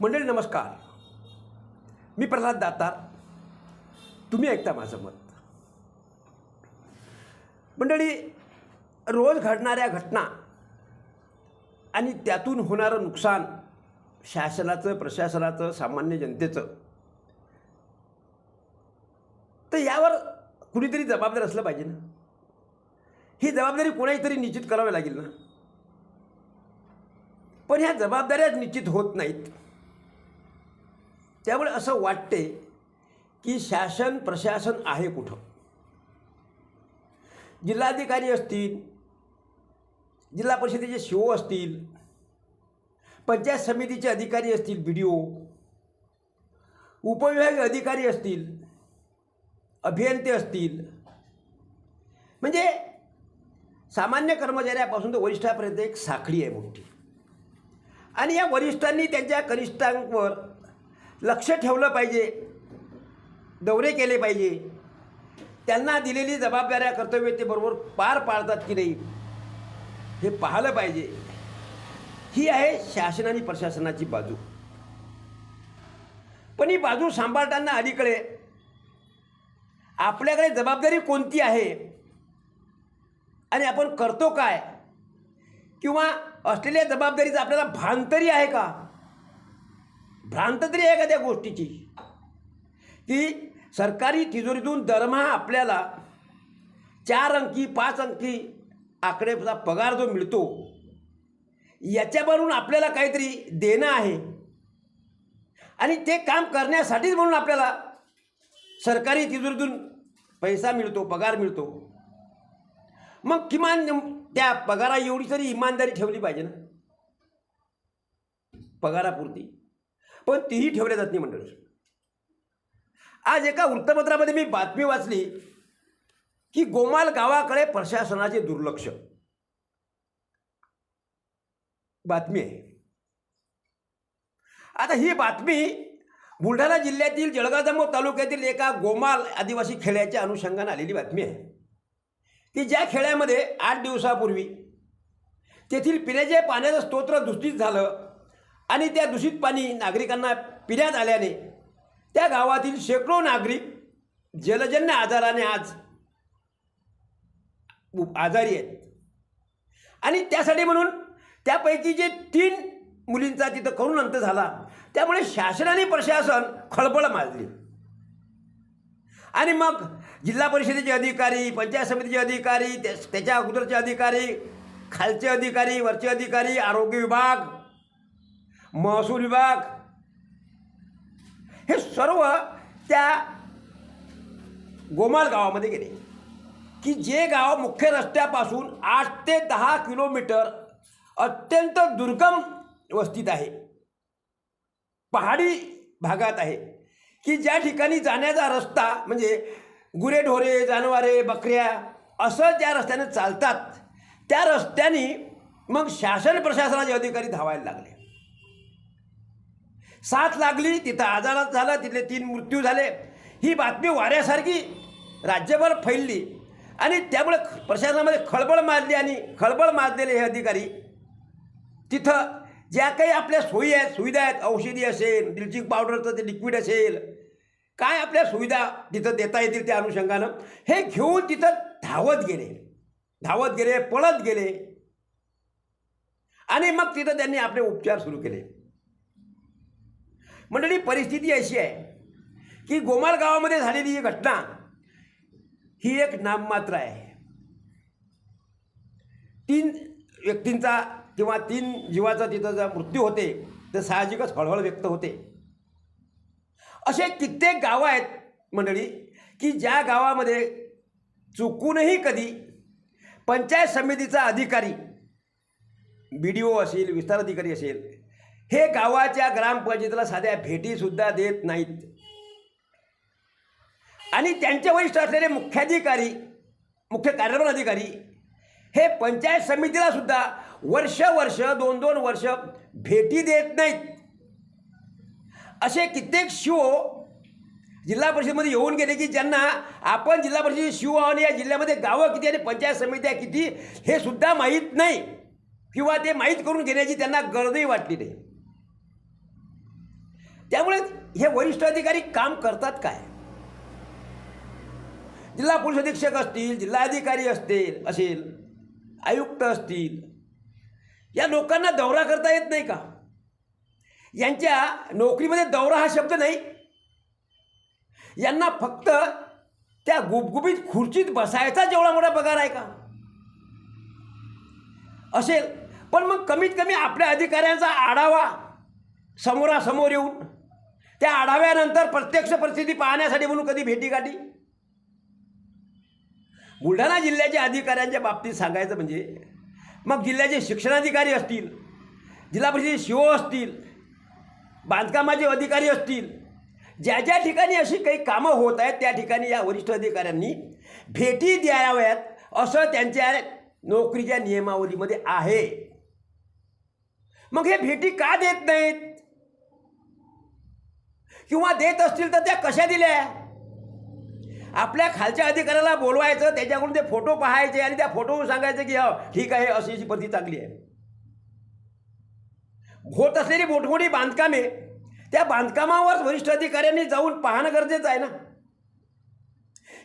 मंडळी नमस्कार. मी प्रल्हाद दातार. तुम्ही ऐकता माझं मत. मंडळी रोज घडणाऱ्या घटना आणि त्यातून होणारं नुकसान शासनाचं प्रशासनाचं सामान्य जनतेचं तर यावर कुणीतरी जबाबदार असलं पाहिजे ना. ही जबाबदारी कोणाही तरी निश्चित करावी लागेल ना. पण ह्या जबाबदाऱ्या निश्चित होत नाहीत. त्यामुळे असं वाटते की शासन प्रशासन आहे कुठं? जिल्हाधिकारी असतील जिल्हा परिषदेचे शिओ असतील पंचायत समितीचे अधिकारी असतील बी डी ओ उपविभागीय अधिकारी असतील अभियंते असतील म्हणजे सामान्य कर्मचाऱ्यापासून तर वरिष्ठापर्यंत एक साखळी आहे मोठी. आणि या वरिष्ठांनी त्यांच्या कनिष्ठांवर लक्ष ठेवलं पाहिजे. दौरे केले पाहिजे. त्यांना दिलेली जबाबदाऱ्या कर्तव्य ते बरोबर पार पाडतात की नाही हे पाहिलं पाहिजे. ही आहे शासन आणि प्रशासनाची बाजू. पण ही बाजू सांभाळताना अलीकडे आपल्याकडे जबाबदारी कोणती आहे? आणि आपण करतो काय? किंवा असलेल्या जबाबदारीचं आपल्याला भान तरी आहे का? भ्रांत तरी आहे का त्या गोष्टीची? की सरकारी तिजोरीतून दरमहा आपल्याला चार अंकी पाच अंकी आकडेचा पगार जो मिळतो याच्यावरून आपल्याला काहीतरी देणं आहे. आणि ते काम करण्यासाठीच म्हणून आपल्याला सरकारी तिजोरीतून पैसा मिळतो पगार मिळतो. मग किमान त्या पगारा एवढी तरी इमानदारी ठेवली पाहिजे ना. पगारापुरती. पण तीही ठेवल्या जात नाही मंडळी. आज एका वृत्तपत्रामध्ये मी बातमी वाचली की गोमाल गावाकडे प्रशासनाचे दुर्लक्ष. बातमी आहे. आता ही बातमी बुलढाणा जिल्ह्यातील जळगाव जामोद तालुक्यातील एका गोमाल आदिवासी खेड्याच्या अनुषंगाने आलेली बातमी आहे. की ज्या खेड्यामध्ये आठ दिवसापूर्वी तेथील पिण्याच्या पाण्याचं स्तोत्र दूषित झालं आणि त्या दूषित पाणी नागरिकांना पिण्यात आल्याने त्या गावातील शेकडो नागरिक जलजन्य आजाराने आज आजारी आहेत. आणि त्यासाठी म्हणून त्यापैकी जे तीन मुलींचा तिथं करून अंत झाला त्यामुळे शासन आणि प्रशासन खळबळ माजली. आणि मग जिल्हा परिषदेचे अधिकारी पंचायत समितीचे अधिकारी त्याच्या अगोदरचे अधिकारी खालचे अधिकारी वरचे अधिकारी आरोग्य विभाग महसूल विभाग. हे सर्व त्या गोमाल गावामध्ये गेले. की जे गाव मुख्य रस्त्यापासून आठ ते दहा किलोमीटर अत्यंत दुर्गम वस्तीत आहे. पहाडी भागात आहे. की ज्या ठिकाणी जाण्याचा रस्ता म्हणजे गुरेढोरे जानवारे बकऱ्या असं ज्या रस्त्याने चालतात त्या रस्त्याने मग शासन प्रशासनाचे अधिकारी धावायला लागले. साथ लागली तिथं आजारात झाला तिथले तीन मृत्यू झाले. ही बातमी वाऱ्यासारखी राज्यभर फैलली. आणि त्यामुळे प्रशासनामध्ये खळबळ माजली आणि खळबळ माजलेले हे अधिकारी तिथं ज्या काही आपल्या सोयी आहेत सुविधा आहेत औषधी असेल ब्लिचिंग पावडरचं ते लिक्विड असेल काय आपल्या सुविधा तिथं देता येतील त्या अनुषंगानं हे घेऊन तिथं धावत गेले. धावत गेले पळत गेले. आणि मग तिथं त्यांनी आपले उपचार सुरू केले. मंडळी परिस्थिती अशी आहे की गोमाल गावामध्ये झालेली ही घटना ही एक नाममात्र आहे. तीन व्यक्तींचा किंवा तीन जीवाचा तिथं जर मृत्यू होते तर साहजिकच हळहळ व्यक्त होते. असे कित्येक गावं आहेत मंडळी की ज्या गावामध्ये चुकूनही कधी पंचायत समितीचा अधिकारी बी डी ओ असेल विस्तार अधिकारी असेल हे गावाच्या ग्रामपंचायतीला साध्या भेटीसुद्धा देत नाहीत. आणि त्यांचे वरिष्ठ असलेले मुख्याधिकारी मुख्य कार्यक्रम अधिकारी हे पंचायत समितीला सुद्धा वर्ष वर्ष दोन दोन वर्ष भेटी देत नाहीत. असे कित्येक शिव जिल्हा परिषदेमध्ये येऊन गेले की ज्यांना आपण जिल्हा परिषद शिव आणि या जिल्ह्यामध्ये गावं किती आणि पंचायत समित्या किती हे सुद्धा माहीत नाही. किंवा ते माहीत करून घेण्याची त्यांना गरजही वाटली नाही. त्यामुळे हे वरिष्ठ अधिकारी काम करतात काय? जिल्हा पोलीस अधीक्षक असतील जिल्हाधिकारी असतील असेल आयुक्त असतील या लोकांना दौरा करता येत नाही का? यांच्या नोकरीमध्ये दौरा हा शब्द नाही. यांना फक्त त्या गुबगुबीत खुर्चीत बसायचा जेवढा मोठा पगार आहे का? असेल. पण मग कमीत कमी आपल्या अधिकाऱ्यांचा आढावा समोरासमोर येऊन त्या आढाव्यानंतर प्रत्यक्ष परिस्थिती पाहण्यासाठी म्हणून कधी भेटी गाठी? बुलढाणा जिल्ह्याच्या अधिकाऱ्यांच्या बाबतीत सांगायचं म्हणजे मग जिल्ह्याचे शिक्षणाधिकारी असतील जिल्हा परिषदेचे शिओ असतील बांधकामाचे अधिकारी असतील ज्या ज्या ठिकाणी अशी काही कामं होत आहेत त्या ठिकाणी या वरिष्ठ अधिकाऱ्यांनी भेटी द्याव्यात असं त्यांच्या नोकरीच्या नियमावलीमध्ये आहे. मग हे भेटी का देत नाहीत? किंवा देत असतील तर त्या कशा दिल्या? आपल्या खालच्या अधिकाऱ्याला बोलवायचं त्याच्याकडून ते फोटो पाहायचे आणि त्या फोटोवर सांगायचं की हो ठीक आहे अशी अशी पद्धती चांगली आहे. होत असलेली मोठमोठी बांधकामे त्या बांधकामावर वरिष्ठ अधिकाऱ्यांनी जाऊन पाहणं गरजेचं आहे ना.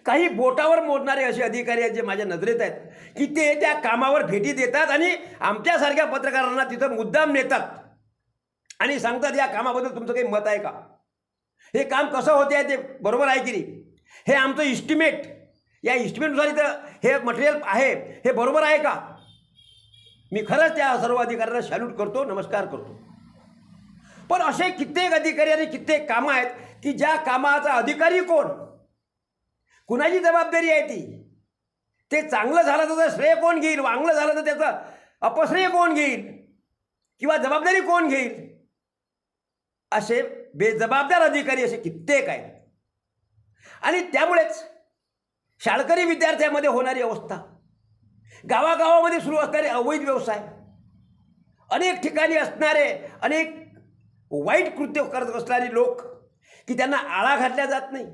काही बोटावर मोडणारे असे अधिकारी आहेत जे माझ्या नजरेत आहेत की ते त्या कामावर भेटी देतात आणि आमच्यासारख्या पत्रकारांना तिथं मुद्दाम नेतात आणि सांगतात या कामाबद्दल तुमचं काही मत आहे का? हे काम कसं होते आहे ते बरोबर आहे की नाही? हे आमचं इस्टिमेट या इस्टिमेटनुसार इथं हे मटेरियल आहे. हे बरोबर आहे का? मी खरंच त्या सर्व अधिकाऱ्यांना सॅल्यूट करतो नमस्कार करतो. पण असे कित्येक अधिकारी आणि कित्येक कामं आहेत की ज्या कामाचा अधिकारी कोण? कुणाची जबाबदारी आहे ती? ते चांगलं झालं तर श्रेय कोण घेईल? वांगलं झालं तर त्याचं अपश्रेय कोण घेईल? किंवा जबाबदारी कोण घेईल? असे बेजबाबदार अधिकारी असे कित्येक आहेत. आणि त्यामुळेच शाळकरी विद्यार्थ्यामध्ये होणारी अवस्था गावागावामध्ये सुरू असणारे अवैध व्यवसाय अनेक ठिकाणी असणारे अनेक वाईट कृत्य करत असणारे लोक की त्यांना आळा घातल्या जात नाही.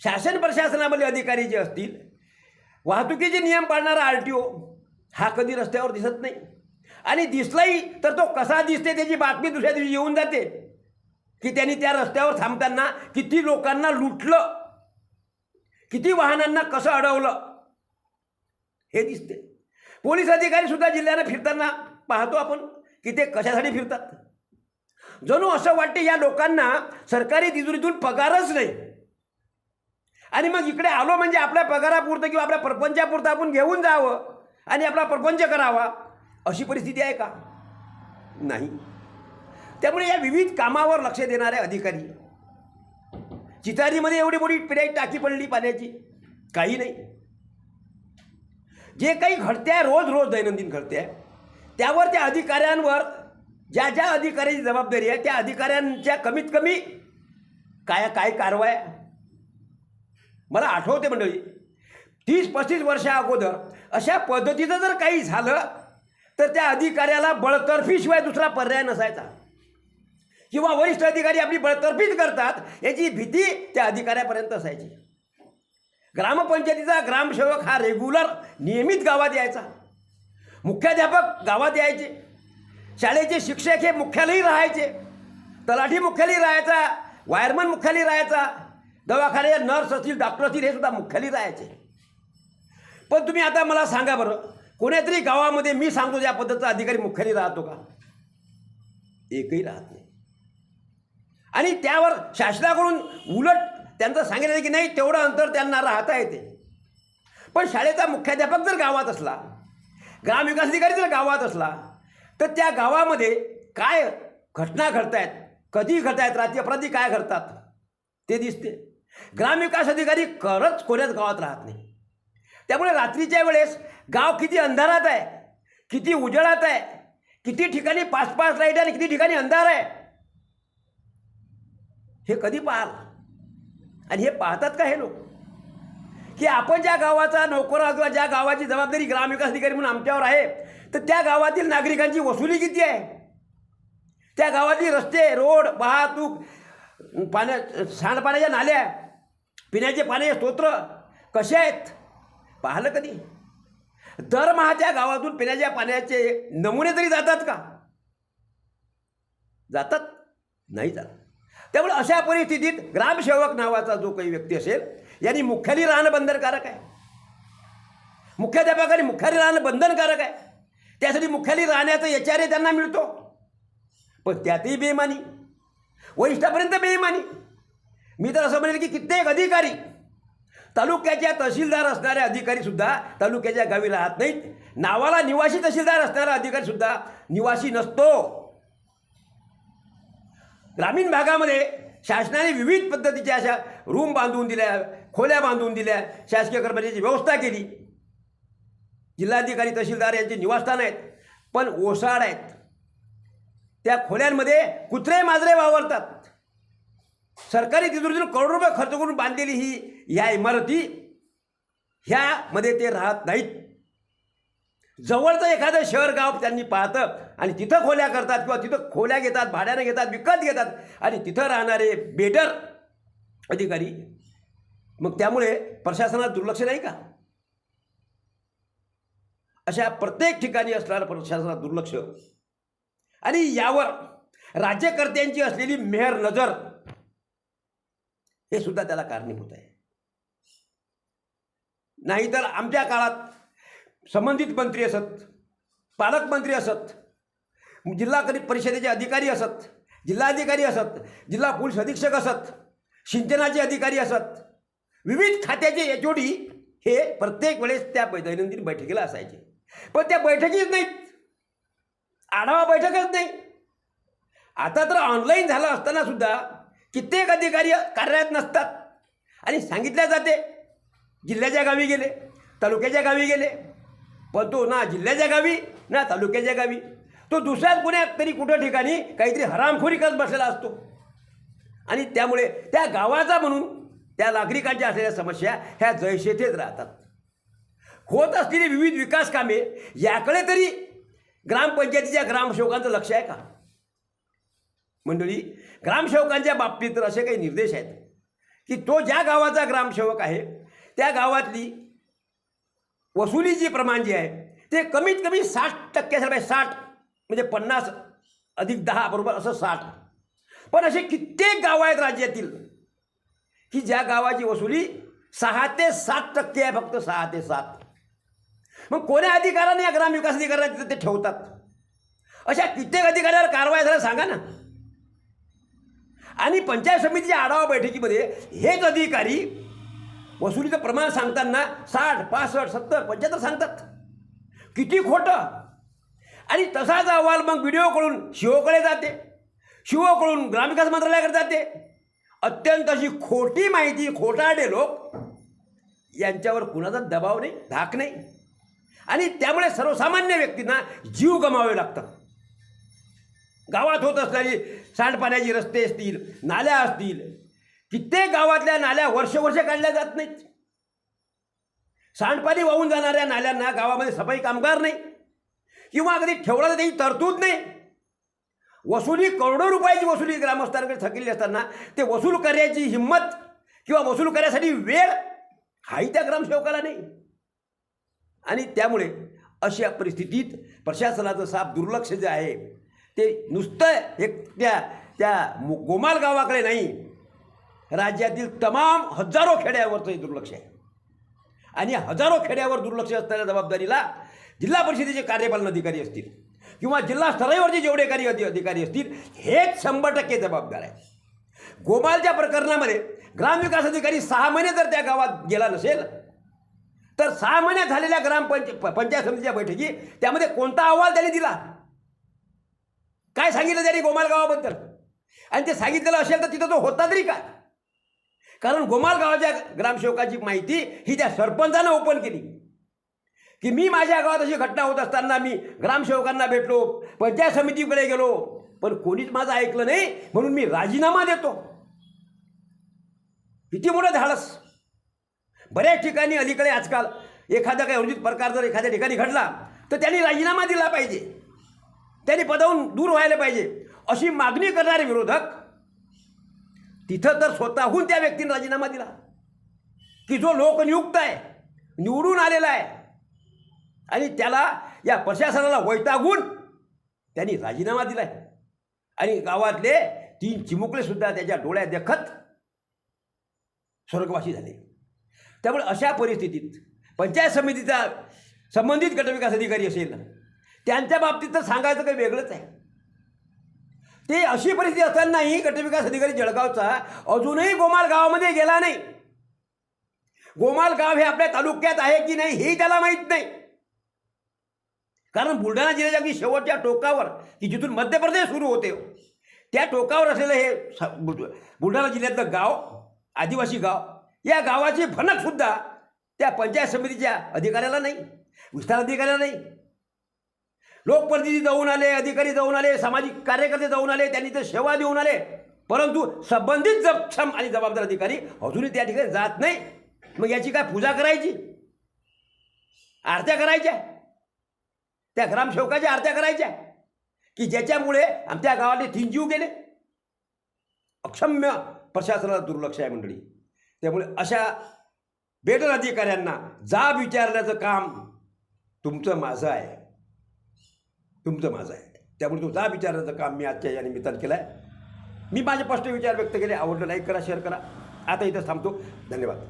शासन प्रशासनामधले अधिकारी जे असतील वाहतुकीचे नियम पाळणारा आर टी ओ हा कधी रस्त्यावर दिसत नाही. आणि दिसलाही तर तो कसा दिसते त्याची बातमी दुसऱ्या दिवशी येऊन जाते. की त्यांनी त्या रस्त्यावर थांबताना किती लोकांना लुटलं. किती वाहनांना कसं अडवलं. हे दिसते. पोलीस अधिकारी सुद्धा जिल्ह्यानं फिरताना पाहतो आपण की ते कशासाठी फिरतात. जणू असं वाटते या लोकांना सरकारी तिजोरीतून पगारच नाही. आणि मग इकडे आलो म्हणजे आपल्या पगारापुरतं किंवा आपल्या प्रपंचापुरतं आपण घेऊन जावं आणि आपला प्रपंच करावा. अशी परिस्थिती आहे का? नाही. त्यामुळे या विविध कामावर लक्ष देणारे अधिकारी चितारीमध्ये एवढी मोठी पिढाई टाकी पडली पाण्याची काही नाही. जे काही घडते रोज रोज दैनंदिन घडते त्यावर त्या अधिकाऱ्यांवर ज्या ज्या अधिकाऱ्याची जबाबदारी आहे त्या अधिकाऱ्यांच्या कमीत कमी काय काय कारवाया? मला आठवते मंडळी तीस पस्तीस वर्षा अगोदर अशा पद्धतीचं जर काही झालं तर त्या अधिकाऱ्याला बळतर्फीशिवाय दुसरा पर्याय नसायचा. किंवा वरिष्ठ अधिकारी आपली बळतर्फीच करतात याची भीती त्या अधिकाऱ्यापर्यंत असायची. ग्रामपंचायतीचा ग्रामसेवक हा रेग्युलर नियमित गावात यायचा. मुख्याध्यापक गावात यायचे. शाळेचे शिक्षक हे मुख्यालयी राहायचे. तलाठी मुख्यालयी राहायचा वायरमन मुख्यालयी राहायचा दवाखान्यात नर्स असतील डॉक्टर असतील हे सुद्धा मुख्यालयी राहायचे. पण तुम्ही आता मला सांगा बरं कोण्यातरी गावामध्ये मी सांगतो या पद्धतीचा अधिकारी मुख्यालय राहतो का? एकही राहत नाही. आणि त्यावर शासनाकडून उलट त्यांचं सांगितलं की नाही तेवढं अंतर त्यांना राहता येते. पण शाळेचा मुख्याध्यापक जर गावात असला ग्रामविकास अधिकारी जर गावात असला तर त्या गावामध्ये काय घटना घडत आहेत कधी घडत आहेत रात्री अपराधी काय घडतात ते दिसते. ग्रामविकास अधिकारी खरंच कोण्याच गावात राहत नाही. त्यामुळे रात्रीच्या वेळेस गाव किती अंधारात आहे? किती उजळात आहे? किती ठिकाणी पाच पाच लाइट आहे आणि किती ठिकाणी अंधार आहे? हे कधी पाहाल? आणि हे पाहतात का हे लोक? की आपण ज्या गावाचा नोकर किंवा ज्या गावाची जबाबदारी ग्रामविकास अधिकारी म्हणून आमच्यावर आहे तर त्या गावातील नागरिकांची वसुली किती आहे? त्या गावातील रस्ते रोड वाहतूक पाण्या सांडपाण्याच्या नाल्या पिण्याचे पाण्याचे स्तोत्र कसे आहेत? पाहिलं कधी? दरमहाच्या गावातून पिण्याच्या पाण्याचे नमुने तरी जातात का? जातात. नाही जात. त्यामुळे अशा परिस्थितीत ग्रामसेवक नावाचा जो काही व्यक्ती असेल यांनी मुख्याली राहणं बंधनकारक आहे. मुख्याध्यापकाने मुख्याली राहणं बंधनकारक आहे. त्यासाठी मुख्याली राहण्याचा एचारे त्यांना मिळतो. पण त्यातही बेमानी. वरिष्ठापर्यंत बेमानी. मी तर असं म्हणेल की कित्येक अधिकारी तालुक्याच्या तहसीलदार असणारे अधिकारी सुद्धा तालुक्याच्या गावी राहत नाहीत. नावाला निवासी तहसीलदार असणारा अधिकारी सुद्धा निवासी नसतो. ग्रामीण भागामध्ये शासनाने विविध पद्धतीच्या अशा रूम बांधून दिल्या खोल्या बांधून दिल्या शासकीय कर्मचाऱ्यांची व्यवस्था केली. जिल्हाधिकारी तहसीलदार यांचे निवासस्थान आहेत पण ओसाड आहेत. त्या खोल्यांमध्ये कुत्रे माजरे वावरतात. सरकारी तिजोरीतून करोडो रुपये खर्च करून बांधलेली ही ह्या इमारती ह्यामध्ये ते राहत नाहीत. जवळचं एखादं शहर गाव त्यांनी पाहतं आणि तिथं खोल्या करतात किंवा तिथं खोल्या घेतात भाड्याने घेतात विकत घेतात आणि तिथं राहणारे बेटर अधिकारी. मग त्यामुळे प्रशासनात दुर्लक्ष नाही का? अशा प्रत्येक ठिकाणी असणारं प्रशासनात दुर्लक्ष. आणि यावर राज्यकर्त्यांची असलेली मेहर नजर हे सुद्धा त्याला कारणीभूत आहे. नाहीतर आमच्या काळात संबंधित मंत्री असत पालकमंत्री असत जिल्हा परिषदेचे अधिकारी असत जिल्हाधिकारी असत जिल्हा पोलीस अधीक्षक असत सिंचनाचे अधिकारी असत विविध खात्याचे एच ओ डी हे प्रत्येक वेळेस त्या दैनंदिन बैठकीला असायचे. पण त्या बैठकीच नाहीत. आढावा बैठकच नाही. आता तर ऑनलाईन झालं असताना सुद्धा कित्येक अधिकारी कार्यालयात नसतात. आणि सांगितल्या जाते जिल्ह्याच्या गावी गेले तालुक्याच्या गावी गेले. पण तो ना जिल्ह्याच्या गावी ना तालुक्याच्या गावी. तो दुसऱ्याच पुण्यात तरी कुठं ठिकाणी काहीतरी हरामखोरी करत बसलेला असतो. आणि त्यामुळे त्या गावाचा म्हणून त्या नागरिकांच्या असलेल्या समस्या ह्या जैशेथेच राहतात. होत असलेली विविध विकास कामे याकडे तरी ग्रामपंचायतीच्या ग्रामसेवकांचं लक्ष आहे का? मंडळी ग्रामसेवकांच्या बाबतीत तर असे काही निर्देश आहेत की तो ज्या गावाचा ग्रामसेवक आहे त्या गावातली वसुलीची प्रमाण जे आहे ते कमीत कमी साठ टक्के असायला पाहिजे म्हणजे साठ म्हणजे पन्नास अधिक दहा बरोबर असं साठ. पण असे कित्येक गावं आहेत राज्यातील की ज्या गावाची वसुली सहा ते सात टक्के आहे फक्त सहा ते सात. मग कोण्या अधिकाराने या ग्रामविकास अधिकाऱ्यांना तिथं ते ठेवतात? अशा कित्येक अधिकाऱ्यावर कारवाई झाल्या सांगा ना. आणि पंचायत समितीच्या आढावा बैठकीमध्ये हेच अधिकारी वसुलीचं प्रमाण सांगताना साठ पासष्ट सत्तर पंच्याहत्तर सांगतात. किती खोटं? आणि तसाच अहवाल मग व्हिडिओकडून शिवकडे जाते. शिवकडून ग्रामविकास मंत्रालयाकडे जाते. अत्यंत अशी खोटी माहिती खोटाडे लोक यांच्यावर कुणाचा दबाव नाही धाक नाही. आणि त्यामुळे सर्वसामान्य व्यक्तींना जीव गमावे लागतात. गावात होत असणारी सांडपाण्याची रस्ते असतील नाल्या असतील कित्येक गावातल्या नाल्या वर्ष वर्ष काढल्या जात नाहीत. सांडपाणी वाहून जाणाऱ्या नाल्यांना गावामध्ये सफाई कामगार नाही. किंवा कधी ठेवला त्याची तरतूद नाही. वसुली करोडो रुपयाची वसुली ग्रामस्थांकडे थकलेली असताना ते वसूल करण्याची हिंमत किंवा वसूल करण्यासाठी वेळ हाही त्या ग्रामसेवकाला नाही. आणि त्यामुळे अशा परिस्थितीत प्रशासनाचं साफ दुर्लक्ष जे आहे ते नुसतं एक त्या त्या गोमाल गावाकडे नाही. राज्यातील तमाम हजारो खेड्यावरचं हे दुर्लक्ष आहे. आणि हजारो खेड्यावर दुर्लक्ष असणाऱ्या जबाबदारीला जिल्हा परिषदेचे कार्यपालन अधिकारी असतील किंवा जिल्हा स्तरावरचे जेवढे काही अधिकारी असतील हेच शंभर टक्के जबाबदार आहे गोमालच्या प्रकरणामध्ये ग्रामविकास अधिकारी सहा महिने जर त्या गावात गेला नसेल तर सहा महिन्यात झालेल्या ग्रामपंच प- पंचायत समितीच्या बैठकी त्यामध्ये कोणता अहवाल त्याने दिला? काय सांगितलं त्यांनी गोमाल गावाबद्दल आणि ते सांगितलेलं असेल तर तिथं तो होता तरी काय? कारण गोमाल गावाच्या ग्रामसेवकाची माहिती ही त्या सरपंचानं ओपन केली. की मी माझ्या गावात अशी घटना होत असताना मी ग्रामसेवकांना भेटलो पंचायत समितीकडे गेलो पण कोणीच माझं ऐकलं नाही म्हणून मी राजीनामा देतो. किती मोठं धाडस. बऱ्याच ठिकाणी अलीकडे आजकाल एखादा काही अर्जित प्रकार जर एखाद्या ठिकाणी घडला तर त्यांनी राजीनामा दिला पाहिजे. त्यांनी पदावून दूर व्हायला पाहिजे. अशी मागणी करणारे विरोधक तिथं तर स्वतःहून त्या व्यक्तीने राजीनामा दिला. की जो लोकनियुक्त आहे निवडून आलेला आहे आणि त्याला या प्रशासनाला वैतागून त्यांनी राजीनामा दिलाय. आणि गावातले तीन चिमुकलेसुद्धा त्याच्या डोळ्यात देखत स्वर्गवासी झाले. त्यामुळे अशा परिस्थितीत पंचायत समितीचा संबंधित गटविकास अधिकारी असेल त्यांच्या बाबतीत तर सांगायचं काही वेगळंच आहे. ते अशी परिस्थिती असतानाही गटविकास अधिकारी जळगावचा अजूनही गोमाल गावामध्ये गेला नाही. गोमाल गाव हे आपल्या तालुक्यात आहे की नाही हे त्याला माहीत नाही. कारण बुलढाणा जिल्ह्याच्या अगदी शेवटच्या टोकावर की जिथून मध्य प्रदेश सुरू होते त्या टोकावर असलेलं हे स- बुलढाणा जिल्ह्यातलं गाव आदिवासी गाव या गावाची फणकसुद्धा त्या पंचायत समितीच्या अधिकाऱ्याला नाही विस्तार अधिकाऱ्याला नाही. लोकप्रतिनिधी जाऊन आले अधिकारी जाऊन आले सामाजिक कार्यकर्ते जाऊन आले त्यांनी ते सेवा देऊन आले. परंतु संबंधित जक्षम आणि जबाबदार अधिकारी अजूनही त्या ठिकाणी जात नाही. मग याची काय पूजा करायची? आरत्या करायच्या? त्या ग्रामसेवकाच्या आरत्या करायच्या? की ज्याच्यामुळे आमच्या गावातले तीन जीव गेले? अक्षम्य प्रशासनाला दुर्लक्ष आहे मंडळी. त्यामुळे अशा बेटर अधिकाऱ्यांना जाब विचारण्याचं काम तुमचं माझं आहे. तुमचं माझं आहे. त्यामुळे तो जाब विचारण्याचं काम मी आजच्या या निमित्तानं केलं आहे मी माझे स्पष्ट विचार व्यक्त केले. आवडलं लाईक करा शेअर करा. आता इथं थांबतो. धन्यवाद.